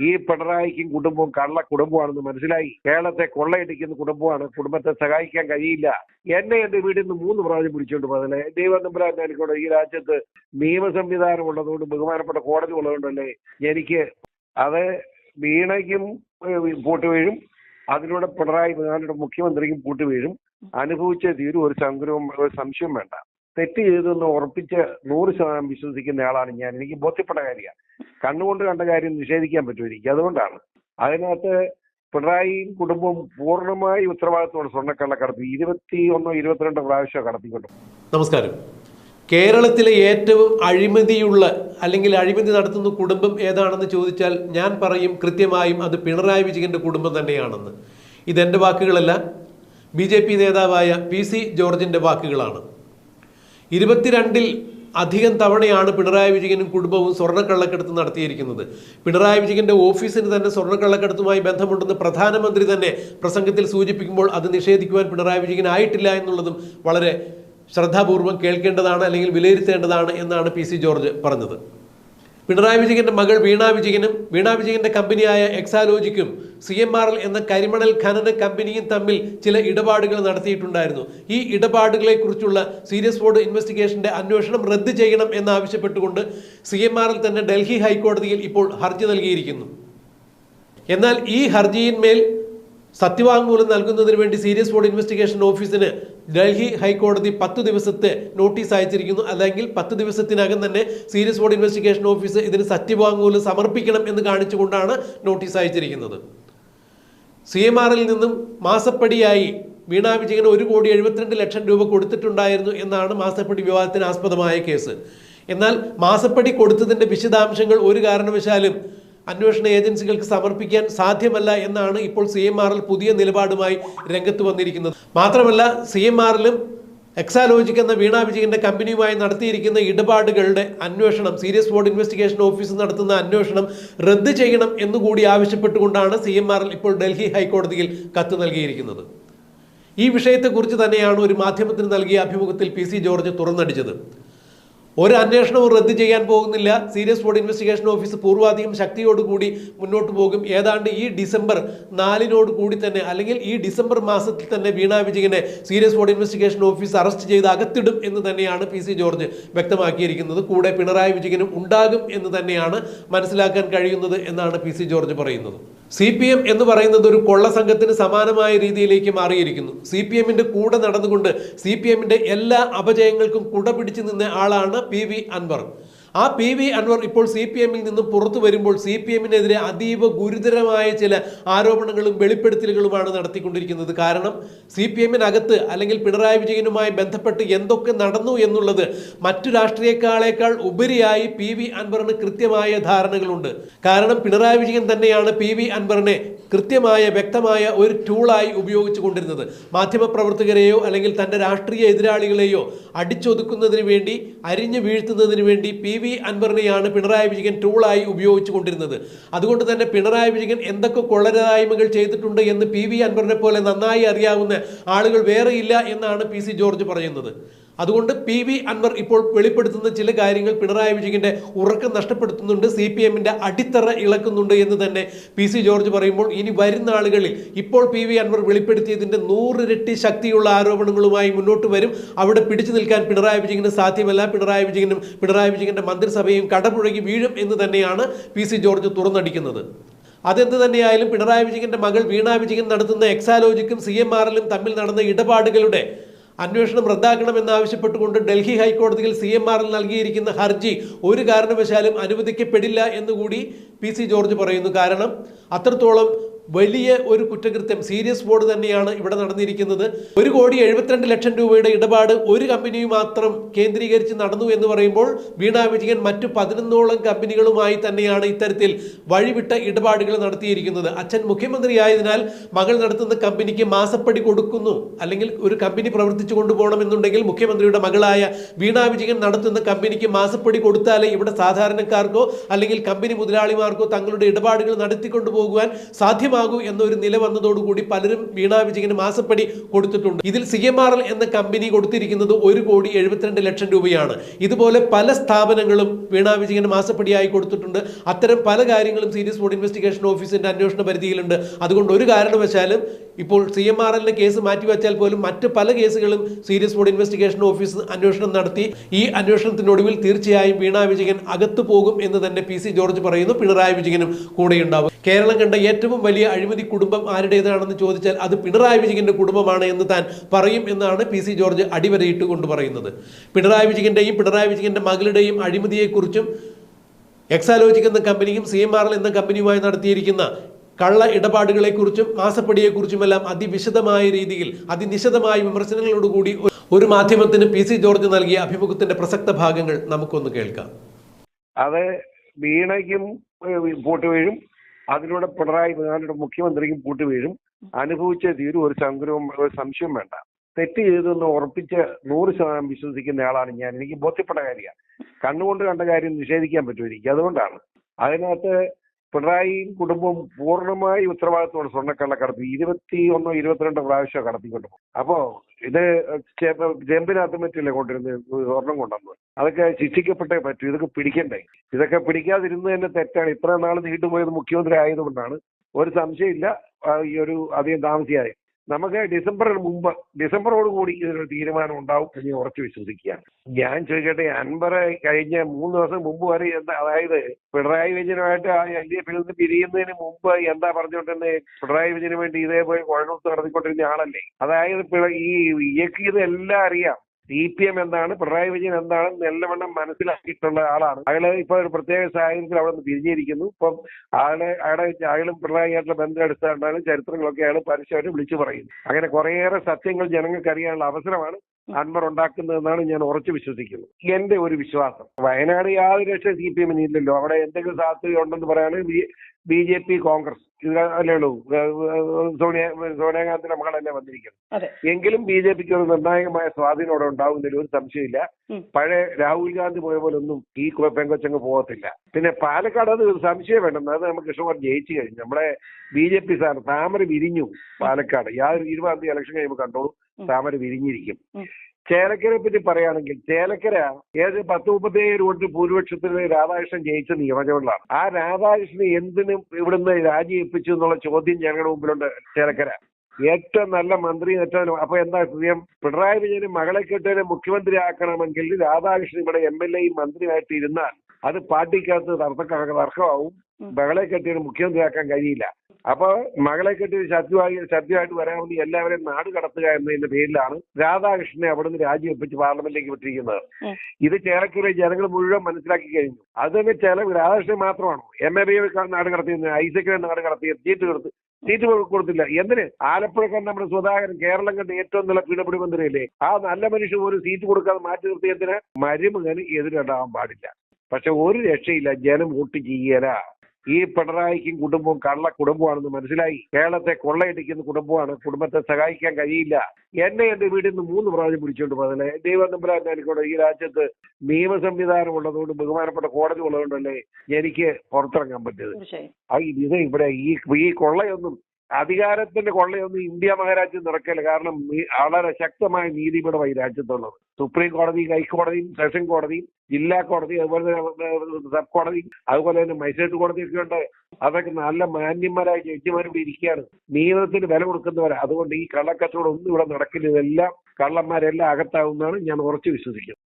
ഈ പിണറായിക്കും കുടുംബവും കള്ള കുടുംബമാണെന്ന് മനസ്സിലായി. കേരളത്തെ കൊള്ളയടിക്കുന്ന കുടുംബമാണ്. കുടുംബത്തെ സഹായിക്കാൻ കഴിയില്ല. എന്നെ എന്റെ വീട്ടിൽ നിന്ന് മൂന്ന് പ്രാവശ്യം പിടിച്ചോണ്ട് പോകുന്നത് ദൈവം നമ്പരാൻ എനിക്കൂടെ ഈ രാജ്യത്ത് നിയമ സംവിധാനം ഉള്ളതുകൊണ്ട് ബഹുമാനപ്പെട്ട കോടതി ഉള്ളതുകൊണ്ടല്ലേ എനിക്ക് അത് വീണയ്ക്കും പൂട്ട് വീഴും. അതിലൂടെ പിണറായി മുഖ്യമന്ത്രിക്കും പൂട്ട് വീഴും. അനുഭവിച്ചേ തീരും. ഒരു സംഗ്രഹവും ഒരു സംശയവും വേണ്ട. തെറ്റ് ചെയ്തെന്ന് ഉറപ്പിച്ച് നൂറ് ശതമാനം വിശ്വസിക്കുന്ന ആളാണ് ഞാൻ. എനിക്ക് ബോധ്യപ്പെട്ട കാര്യമാണ്. കണ്ണുകൊണ്ട് കണ്ട കാര്യം നിഷേധിക്കാൻ പറ്റും എനിക്ക്? അതുകൊണ്ടാണ്. അതിനകത്ത് പിണറായിയും കുടുംബവും പൂർണമായി ഉത്തരവാദിത്തത്തോടെ സ്വർണക്കള്ളക്കടത്ത്. ഇരുപത്തി ഒന്നോ ഇരുപത്തിരണ്ടോ പ്രാവശ്യം കടത്തിക്കൊണ്ടു. നമസ്കാരം. കേരളത്തിലെ ഏറ്റവും അഴിമതിയുള്ള അല്ലെങ്കിൽ അഴിമതി നടത്തുന്ന കുടുംബം ഏതാണെന്ന് ചോദിച്ചാൽ ഞാൻ പറയും കൃത്യമായും അത് പിണറായി വിജയന്റെ കുടുംബം തന്നെയാണെന്ന്. ഇതെന്റെ വാക്കുകളല്ല. ബി ജെ പി നേതാവായ പി സി ജോർജിന്റെ വാക്കുകളാണ്. ഇരുപത്തിരണ്ടിൽ അധികം തവണയാണ് പിണറായി വിജയനും കുടുംബവും സ്വർണക്കള്ളക്കടത്ത് നടത്തിയിരിക്കുന്നത്. പിണറായി വിജയന്റെ ഓഫീസിന് തന്നെ സ്വർണക്കള്ളക്കടത്തുമായി ബന്ധമുണ്ടെന്ന് പ്രധാനമന്ത്രി തന്നെ പ്രസംഗത്തിൽ സൂചിപ്പിക്കുമ്പോൾ അത് നിഷേധിക്കുവാൻ പിണറായി വിജയൻ ആയിട്ടില്ല എന്നുള്ളതും വളരെ ശ്രദ്ധാപൂർവം കേൾക്കേണ്ടതാണ് അല്ലെങ്കിൽ വിലയിരുത്തേണ്ടതാണ് എന്നാണ് പി സി ജോർജ് പറഞ്ഞത്. പിണറായി വിജയന്റെ മകൾ വീണ വിജയനും വീണ വിജയന്റെ കമ്പനിയായ എക്സാലോജിക്കും സി എം ആർ എൽ എന്ന കരിമണൽ ഖനന കമ്പനിയും തമ്മിൽ ചില ഇടപാടുകൾ നടത്തിയിട്ടുണ്ടായിരുന്നു. ഈ ഇടപാടുകളെ കുറിച്ചുള്ള സീരിയസ് ബോർഡ് ഇൻവെസ്റ്റിഗേഷന്റെ അന്വേഷണം റദ്ദ് ചെയ്യണം എന്നാവശ്യപ്പെട്ടുകൊണ്ട് സി എം ആർ എൽ തന്നെ ഡൽഹി ഹൈക്കോടതിയിൽ ഇപ്പോൾ ഹർജി നൽകിയിരിക്കുന്നു. എന്നാൽ ഈ ഹർജിയിന്മേൽ സത്യവാങ്മൂലം നൽകുന്നതിന് വേണ്ടി സീരിയസ് ബോർഡ് ഇൻവെസ്റ്റിഗേഷൻ ഓഫീസിന് ഡൽഹി ഹൈക്കോടതി പത്ത് ദിവസത്തെ നോട്ടീസ് അയച്ചിരിക്കുന്നു. അല്ലെങ്കിൽ പത്ത് ദിവസത്തിനകം തന്നെ സീരിയസ് ബോർഡ് ഇൻവെസ്റ്റിഗേഷൻ ഓഫീസ് ഇതിന് സത്യവാങ്മൂലം സമർപ്പിക്കണം എന്ന് കാണിച്ചുകൊണ്ടാണ് നോട്ടീസ് അയച്ചിരിക്കുന്നത്. സി എം ആറിൽ നിന്നും മാസപ്പടിയായി വീണാ വിജയന് ഒരു കോടി എഴുപത്തിരണ്ട് ലക്ഷം രൂപ കൊടുത്തിട്ടുണ്ടായിരുന്നു എന്നാണ് മാസപ്പടി വിവാദത്തിന് ആസ്പദമായ കേസ്. എന്നാൽ മാസപ്പടി കൊടുത്തതിന്റെ വിശദാംശങ്ങൾ ഒരു കാരണവശാലും അന്വേഷണ ഏജൻസികൾക്ക് സമർപ്പിക്കാൻ സാധ്യമല്ല എന്നാണ് ഇപ്പോൾ സി എം ആറിൽ പുതിയ നിലപാടുമായി രംഗത്ത് വന്നിരിക്കുന്നത്. മാത്രമല്ല സി എം ആറിലും എക്സാലോജിക് എന്ന വീണ വിജയന്റെ കമ്പനിയുമായി നടത്തിയിരിക്കുന്ന ഇടപാടുകളുടെ അന്വേഷണം സീരിയസ് ബോർഡ് ഇൻവെസ്റ്റിഗേഷൻ ഓഫീസ് നടത്തുന്ന അന്വേഷണം റദ്ദ് ചെയ്യണം എന്നുകൂടി ആവശ്യപ്പെട്ടുകൊണ്ടാണ് സി എം ആർ ഇപ്പോൾ ഡൽഹി ഹൈക്കോടതിയിൽ കത്ത് നൽകിയിരിക്കുന്നത്. ഈ വിഷയത്തെക്കുറിച്ച് തന്നെയാണ് ഒരു മാധ്യമത്തിന് നൽകിയ അഭിമുഖത്തിൽ പി സി ജോർജ് തുറന്നടിച്ചത്. ഒരു അന്വേഷണവും റദ്ദ് ചെയ്യാൻ പോകുന്നില്ല. സീരിയസ് ബോർഡ് ഇൻവെസ്റ്റിഗേഷൻ ഓഫീസ് പൂർവാധികം ശക്തിയോടുകൂടി മുന്നോട്ട് പോകും. ഏതാണ്ട് ഈ ഡിസംബർ നാലിനോട് കൂടി തന്നെ അല്ലെങ്കിൽ ഈ ഡിസംബർ മാസത്തിൽ തന്നെ വീണ വിജയനെ serious board investigation office arrest ചെയ്ത് അകത്തിടും എന്ന് തന്നെയാണ് പി സി ജോർജ് വ്യക്തമാക്കിയിരിക്കുന്നത്. കൂടെ പിണറായി വിജയനും ഉണ്ടാകും എന്ന് തന്നെയാണ് മനസ്സിലാക്കാൻ കഴിയുന്നത് എന്നാണ് പി സി ജോർജ് പറയുന്നത്. സി പി എം എന്ന് പറയുന്നത് ഒരു കൊള്ള സംഘത്തിന് സമാനമായ രീതിയിലേക്ക് മാറിയിരിക്കുന്നു. സി പി എമ്മിന്റെ കൂടെ നടന്നുകൊണ്ട് സി പി എമ്മിന്റെ എല്ലാ അപജയങ്ങൾക്കും കുട പിടിച്ചു നിന്ന ആളാണ് പി വി അൻവർ. ആ പി വി അൻവർ ഇപ്പോൾ സി പി എമ്മിൽ നിന്നും പുറത്തു വരുമ്പോൾ സി പി എമ്മിനെതിരെ അതീവ ഗുരുതരമായ ചില ആരോപണങ്ങളും വെളിപ്പെടുത്തലുകളുമാണ് നടത്തിക്കൊണ്ടിരിക്കുന്നത്. കാരണം സി പി എമ്മിനകത്ത് അല്ലെങ്കിൽ പിണറായി വിജയനുമായി ബന്ധപ്പെട്ട് എന്തൊക്കെ നടന്നു എന്നുള്ളത് മറ്റു രാഷ്ട്രീയക്കാളേക്കാൾ ഉപരിയായി പി വി അൻവറിന് കൃത്യമായ ധാരണകളുണ്ട്. കാരണം പിണറായി വിജയൻ തന്നെയാണ് പി വി അൻവറിനെ കൃത്യമായ വ്യക്തമായ ഒരു ടൂളായി ഉപയോഗിച്ചു കൊണ്ടിരുന്നത്. മാധ്യമപ്രവർത്തകരെയോ അല്ലെങ്കിൽ തന്റെ രാഷ്ട്രീയ എതിരാളികളെയോ അടിച്ചൊതുക്കുന്നതിന് വേണ്ടി അരിഞ്ഞു വീഴ്ത്തുന്നതിന് വേണ്ടി പി വി അൻവറിനെയാണ് പിണറായി വിജയൻ ടൂളായി ഉപയോഗിച്ചു കൊണ്ടിരുന്നത്. അതുകൊണ്ട് തന്നെ പിണറായി വിജയൻ എന്തൊക്കെ കൊള്ളരായ്മകൾ ചെയ്തിട്ടുണ്ട് എന്ന് പി വി അൻവറിനെ പോലെ നന്നായി അറിയാവുന്ന ആളുകൾ വേറെയില്ല എന്നാണ് പി സി ജോർജ് പറയുന്നത്. അതുകൊണ്ട് പി വി അൻവർ ഇപ്പോൾ വെളിപ്പെടുത്തുന്ന ചില കാര്യങ്ങൾ പിണറായി വിജയന്റെ ഉറക്കം നഷ്ടപ്പെടുത്തുന്നുണ്ട് സി പി എമ്മിന്റെ അടിത്തറ ഇളക്കുന്നുണ്ട് എന്ന് തന്നെ പി സി ജോർജ് പറയുമ്പോൾ ഇനി വരുന്ന ആളുകളിൽ ഇപ്പോൾ പി വി അൻവർ വെളിപ്പെടുത്തിയതിന്റെ നൂറിരട്ടി ശക്തിയുള്ള ആരോപണങ്ങളുമായി മുന്നോട്ട് വരും. അവിടെ പിടിച്ചു നിൽക്കാൻ പിണറായി വിജയന് സാധ്യമല്ല. പിണറായി വിജയനും പിണറായി വിജയന്റെ മന്ത്രിസഭയും കടപുഴകി വീഴും എന്ന് തന്നെയാണ് പി സി ജോർജ് തുറന്നടിക്കുന്നത്. അതെന്ത് തന്നെയായാലും പിണറായി വിജയന്റെ മകൾ വീണ വിജയൻ നടത്തുന്ന എക്സാലോജിക്കും സി എം ആറിലും തമ്മിൽ നടന്ന ഇടപാടുകളുടെ അന്വേഷണം റദ്ദാക്കണമെന്നാവശ്യപ്പെട്ടുകൊണ്ട് ഡൽഹി ഹൈക്കോടതിയിൽ സി എം ആറിൽ നൽകിയിരിക്കുന്ന ഹർജി ഒരു കാരണവശാലും അനുവദിക്കപ്പെടില്ല എന്നുകൂടി പി സി ജോർജ് പറയുന്നു. കാരണം അത്രത്തോളം വലിയ ഒരു കുറ്റകൃത്യം സീരിയസ് ബോർഡ് തന്നെയാണ് ഇവിടെ നടന്നിരിക്കുന്നത്. ഒരു കോടി എഴുപത്തിരണ്ട് ലക്ഷം രൂപയുടെ ഇടപാട് ഒരു കമ്പനി മാത്രം കേന്ദ്രീകരിച്ച് നടന്നു എന്ന് പറയുമ്പോൾ വീണ വിജയൻ മറ്റു പതിനൊന്നോളം കമ്പനികളുമായി തന്നെയാണ് ഇത്തരത്തിൽ വഴിവിട്ട ഇടപാടുകൾ നടത്തിയിരിക്കുന്നത്. അച്ഛൻ മുഖ്യമന്ത്രിയായതിനാൽ മകൾ നടത്തുന്ന കമ്പനിക്ക് മാസപ്പടി കൊടുക്കുന്നു. അല്ലെങ്കിൽ ഒരു കമ്പനി പ്രവർത്തിച്ചു കൊണ്ടുപോകണമെന്നുണ്ടെങ്കിൽ മുഖ്യമന്ത്രിയുടെ മകളായ വീണ വിജയൻ നടത്തുന്ന കമ്പനിക്ക് മാസപ്പടി കൊടുത്താലേ ഇവിടെ സാധാരണക്കാർക്കോ അല്ലെങ്കിൽ കമ്പനി മുതലാളിമാർക്കോ തങ്ങളുടെ ഇടപാടുകൾ നടത്തിക്കൊണ്ടു പോകുവാൻ സാധ്യമാകും. സാധ്യമാകൂ എന്നൊരു നില വന്നതോടുകൂടി പലരും വീണാ വിജയന് മാസപ്പടി കൊടുത്തിട്ടുണ്ട്. ഇതിൽ സി എം ആർ എൽ എന്ന കമ്പനി കൊടുത്തിരിക്കുന്നത് ഒരു കോടി എഴുപത്തിരണ്ട് ലക്ഷം രൂപയാണ്. ഇതുപോലെ പല സ്ഥാപനങ്ങളും വീണാ വിജയന് മാസപ്പടിയായി കൊടുത്തിട്ടുണ്ട്. അത്തരം പല കാര്യങ്ങളും സീരിയസ് ഫുഡ് ഇൻവെസ്റ്റിഗേഷൻ ഓഫീസിന്റെ അന്വേഷണ പരിധിയിലുണ്ട്. അതുകൊണ്ട് ഒരു കാരണവശാലും ഇപ്പോൾ സി എം ആർ എല്ലിന്റെ കേസ് മാറ്റിവെച്ചാൽ പോലും മറ്റ് പല കേസുകളും സീരിയസ് ഫോഡ് ഇൻവെസ്റ്റിഗേഷൻ ഓഫീസ് അന്വേഷണം നടത്തി. ഈ അന്വേഷണത്തിനൊടുവിൽ തീർച്ചയായും വീണ വിജയൻ അകത്തു പോകും എന്ന് തന്നെ പി സി ജോർജ് പറയുന്നു. പിണറായി വിജയനും കൂടെയുണ്ടാവും. കേരളം കണ്ട ഏറ്റവും വലിയ അഴിമതി കുടുംബം ആരുടേതാണെന്ന് ചോദിച്ചാൽ അത് പിണറായി വിജയന്റെ കുടുംബമാണ് എന്ന് താൻ പറയും എന്നാണ് പി സി ജോർജ് അടിവരയിട്ട് കൊണ്ട് പറയുന്നത്. പിണറായി വിജയന്റെയും പിണറായി വിജയന്റെ മകളുടെയും അഴിമതിയെക്കുറിച്ചും എക്സാലോജിക് എന്ന കമ്പനിയും സി എം ആർ എൽ എന്ന കമ്പനിയുമായി നടത്തിയിരിക്കുന്ന കള്ള ഇടപാടുകളെക്കുറിച്ചും മാസപ്പടിയെക്കുറിച്ചുമെല്ലാം അതിവിശദമായ രീതിയിൽ അതിനിശിതമായ വിമർശനങ്ങളോടുകൂടി ഒരു മാധ്യമത്തിന് പി സി ജോർജ് നൽകിയ അഭിമുഖത്തിന്റെ പ്രസക്ത ഭാഗങ്ങൾ നമുക്കൊന്ന് കേൾക്കാം. അത് വീണയ്ക്കും പൂട്ടുവീഴും പൂട്ട് വീഴും. അതിലൂടെ പിണറായി വിജയനുടെ മുഖ്യമന്ത്രിക്കും പൂട്ടുവീഴും അനുഭവിച്ച തീരും ഒരു സംഗ്രഹം ഒരു സംശയം വേണ്ട. തെറ്റ് ചെയ്തെന്ന് ഉറപ്പിച്ച് നൂറ് ശതമാനം വിശ്വസിക്കുന്ന ആളാണ് ഞാൻ. എനിക്ക് ബോധ്യപ്പെട്ട കാര്യമാണ്. കണ്ണുകൊണ്ട് കണ്ട കാര്യം നിഷേധിക്കാൻ പറ്റുമായിരിക്കും അതുകൊണ്ടാണ്. അതിനകത്ത് പിണറായിയും കുടുംബം പൂർണമായി ഉത്തരവാദിത്തത്തോടെ സ്വർണക്കള്ളക്കടത്ത്. ഇരുപത്തി ഒന്നോ ഇരുപത്തിരണ്ടോ പ്രാവശ്യം കടത്തിക്കൊണ്ട് പോകും. അപ്പോ ഇത് പറ്റില്ല കൊണ്ടിരുന്നത് സ്വർണം കൊണ്ടുവന്നത്. അതൊക്കെ ശിക്ഷിക്കപ്പെട്ടേ പറ്റൂ. ഇതൊക്കെ പിടിക്കണ്ടേ? ഇതൊക്കെ പിടിക്കാതിരുന്നത് തന്നെ തെറ്റാണ്. ഇത്ര നാൾ നീണ്ടുപോയത് മുഖ്യമന്ത്രി ആയതുകൊണ്ടാണ്. ഒരു സംശയമില്ല. ഈ ഒരു അധികം താമസിയാതെ. നമുക്ക് ഡിസംബറിന് മുമ്പ് ഡിസംബറോട് കൂടി ഇതിനൊരു തീരുമാനം ഉണ്ടാവും എന്ന് ഉറച്ചു വിശ്വസിക്കുകയാണ്. ഞാൻ ചോദിക്കട്ടെ അൻപറ കഴിഞ്ഞ മൂന്ന് ദിവസം മുമ്പ് വരെ എന്താ അതായത് പിണറായി വിജയനുമായിട്ട് ആ എൽ ഡി എഫിൽ നിന്ന് പിരിയുന്നതിന് മുമ്പ് എന്താ പറഞ്ഞുകൊണ്ടിരുന്നത് പിണറായി വിജയന് വേണ്ടി ഇതേപോലെ കുഴൽമുത്ത് നടത്തിക്കൊണ്ടിരുന്ന ആളല്ലേ? അതായത് ഈ ഇയക്ക് എല്ലാം അറിയാം. സി പി എം എന്താണ് പിണറായി വിജയൻ എന്താണ് നല്ലവണ്ണം മനസ്സിലാക്കിയിട്ടുള്ള ആളാണ്. അയാൾ ഇപ്പൊ ഒരു പ്രത്യേക സാഹചര്യത്തിൽ അവിടെ നിന്ന് പിരിഞ്ഞിരിക്കുന്നു. ഇപ്പം ആളെ അയാളെ അയാളും പിണറായിയായിട്ടുള്ള ബന്ധം എടുത്താണ്ടാണ് ചരിത്രങ്ങളൊക്കെ അയാൾ പരസ്യമായിട്ട് വിളിച്ചു പറയുന്നത്. അങ്ങനെ കുറേയേറെ സത്യങ്ങൾ ജനങ്ങൾക്ക് അറിയാനുള്ള അവസരമാണ് അൻവർ ഉണ്ടാക്കുന്നതെന്നാണ് ഞാൻ ഉറച്ചു വിശ്വസിക്കുന്നത് എന്റെ ഒരു വിശ്വാസം. വയനാട് യാതൊരു രക്ഷ സി പി എമ്മിന് ഇല്ലല്ലോ. അവിടെ എന്തെങ്കിലും സാധ്യത ഉണ്ടെന്ന് പറയാന് ബി ജെ പി കോൺഗ്രസ്. അല്ലേ ഉള്ളൂ. സോണിയ സോണിയാഗാന്ധിയുടെ മകളല്ലേ വന്നിരിക്കുന്നത്. എങ്കിലും ബി ജെ പിക്ക് ഒരു നിർണായകമായ സ്വാധീനം അവിടെ ഉണ്ടാവുന്നതിൽ ഒരു സംശയമില്ല. പഴയ രാഹുൽ ഗാന്ധി പോയ പോലെ ഒന്നും ഈ പെങ്കൊച്ചങ്ങ് പോകത്തില്ല. പിന്നെ പാലക്കാട് അത് ഒരു സംശയം വേണ്ടെന്ന് അത് നമ്മൾ കൃഷ്ണകുമാർ ജയിച്ചു കഴിഞ്ഞു. നമ്മുടെ ബി ജെ പി സ്ഥാനം താമര വിരിഞ്ഞു പാലക്കാട്. യാതൊരു ഇരുപതാം തീയതി ഇലക്ഷൻ കഴിയുമ്പോൾ കണ്ടോളൂ. താമര വിരിഞ്ഞിരിക്കും. ചേലക്കരയെ പറ്റി പറയുകയാണെങ്കിൽ ചേലക്കര ഏത് പത്ത് മുപ്പത്തേഴ് വോട്ട് ഭൂരിപക്ഷത്തിൽ രാധാകൃഷ്ണൻ ജയിച്ച നിയമനങ്ങളാണ് ആ രാധാകൃഷ്ണൻ എന്തിനും ഇവിടുന്ന് രാജിവെപ്പിച്ചു എന്നുള്ള ചോദ്യം ഞങ്ങളുടെ മുമ്പിലുണ്ട് ചേലക്കര. ഏറ്റവും നല്ല മന്ത്രി ഏറ്റവും അപ്പൊ എന്താ സ്ഥിതിയും? പിണറായി വിജയന് മകളെ കെട്ടിനെ മുഖ്യമന്ത്രി ആക്കണമെങ്കിൽ രാധാകൃഷ്ണൻ ഇവിടെ എം എൽ എയും മന്ത്രിയായിട്ട് ഇരുന്നാൽ അത് പാർട്ടിക്കകത്ത് തർക്ക തർക്കമാവും. മകളെ മുഖ്യമന്ത്രി മുഖ്യമന്ത്രിയാക്കാൻ കഴിയില്ല. അപ്പൊ മകളെ കെട്ടി ശത്രുവായി ശത്രുവായിട്ട് വരാൻ വേണ്ടി എല്ലാവരെയും നാട് കടത്തുക എന്നതിന്റെ പേരിലാണ് രാധാകൃഷ്ണനെ അവിടുന്ന് രാജിവെപ്പിച്ച് പാർലമെന്റിലേക്ക് വിട്ടിരിക്കുന്നത്. ഇത് ചേലക്കര ജനങ്ങൾ മുഴുവൻ മനസ്സിലാക്കി കഴിഞ്ഞു. അത് തന്നെ ചില രാധാകൃഷ്ണൻ മാത്രമാണ് എം എ ബി നാട് കടത്തിയത് ഐസക്കിനെ നാട് കടത്തിയത് സീറ്റ് കൊടുത്ത് സീറ്റ് കൊടുത്തില്ല. എന്തിന്? ആലപ്പുഴക്കാരൻ നമ്മുടെ സുധാകരൻ കേരളം കണ്ട ഏറ്റവും നല്ല പീഡപിടി മന്ത്രിയല്ലേ? ആ നല്ല മനുഷ്യൻ ഒരു സീറ്റ് കൊടുക്കാതെ മാറ്റി നിർത്തിയതിന് മരുമകന് എതിരുണ്ടാവാൻ പാടില്ല. പക്ഷെ ഒരു രക്ഷയില്ല. ജനം വോട്ട് ചെയ്യല. ഈ പിണറായിക്കും കുടുംബവും കള്ള കുടുംബമാണെന്ന് മനസ്സിലായി. കേരളത്തെ കൊള്ളയടിക്കുന്ന കുടുംബമാണ്. കുടുംബത്തെ സഹായിക്കാൻ കഴിയില്ല. എന്നെ എന്റെ വീട്ടിൽ നിന്ന് മൂന്ന് പ്രാവശ്യം പിടിച്ചോണ്ട് പോയതല്ലേ? ദൈവം നമ്പുരാൻ എനിക്കൂടെ ഈ രാജ്യത്ത് നിയമ സംവിധാനം ഉള്ളതുകൊണ്ട് ബഹുമാനപ്പെട്ട കോടതി ഉള്ളതുകൊണ്ടല്ലേ എനിക്ക് പുറത്തിറങ്ങാൻ പറ്റിയത്. ഇത് ഇവിടെ ഈ ഈ കൊള്ളയൊന്നും അധികാരത്തിന്റെ കൊള്ളയൊന്നും ഇന്ത്യ മഹാരാജ്യം നടക്കില്ല. കാരണം വളരെ ശക്തമായ നീതിപീഠമായി രാജ്യത്തുള്ളത്. സുപ്രീം കോടതി ഹൈക്കോടതിയും സെഷൻ കോടതിയും ജില്ലാ കോടതി അതുപോലെ തന്നെ സബ് കോടതി അതുപോലെ തന്നെ മജിസ്ട്രേറ്റ് കോടതിയൊക്കെ ഉണ്ട്. അതൊക്കെ നല്ല മാന്യന്മാരായ ജഡ്ജിമാരും ഇവിടെ ഇരിക്കുകയാണ്. നിയമത്തിന് വില കൊടുക്കുന്നവരാണ് അതുകൊണ്ട് ഈ കള്ളക്കച്ചവടം ഒന്നും ഇവിടെ നടക്കില്ല. ഇതെല്ലാം കള്ളന്മാരെല്ലാം അകത്താവുന്നതാണ് ഞാൻ ഉറച്ചു വിശ്വസിക്കുന്നത്